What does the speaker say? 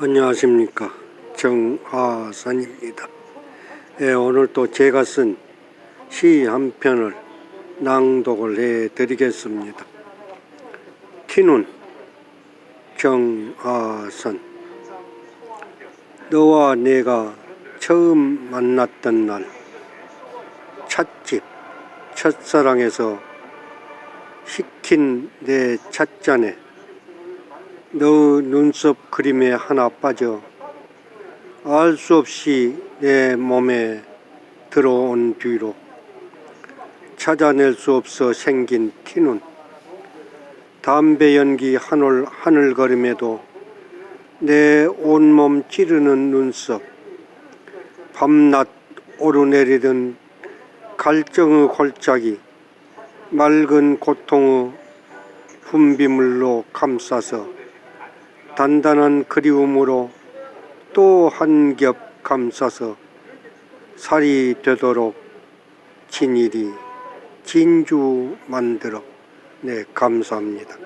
안녕하십니까 정화산입니다. 예, 오늘 또 제가 쓴 시 한 편을 낭독을 해 드리겠습니다. 티눈 정화산 너와 내가 처음 만났던 날 찻집 첫사랑에서 식힌 내 찻잔에 너 눈썹 그림에 하나 빠져 알 수 없이 내 몸에 들어온 뒤로 찾아낼 수 없어 생긴 티눈. 담배 연기 한올 하늘거림에도 내 온몸 찌르는 눈썹. 밤낮 오르내리던 갈증의 골짜기 맑은 고통의 분비물로 감싸서 단단한 그리움으로 또 한 겹 감싸서 살이 되도록 진일이 진주 만들어 네 감사합니다.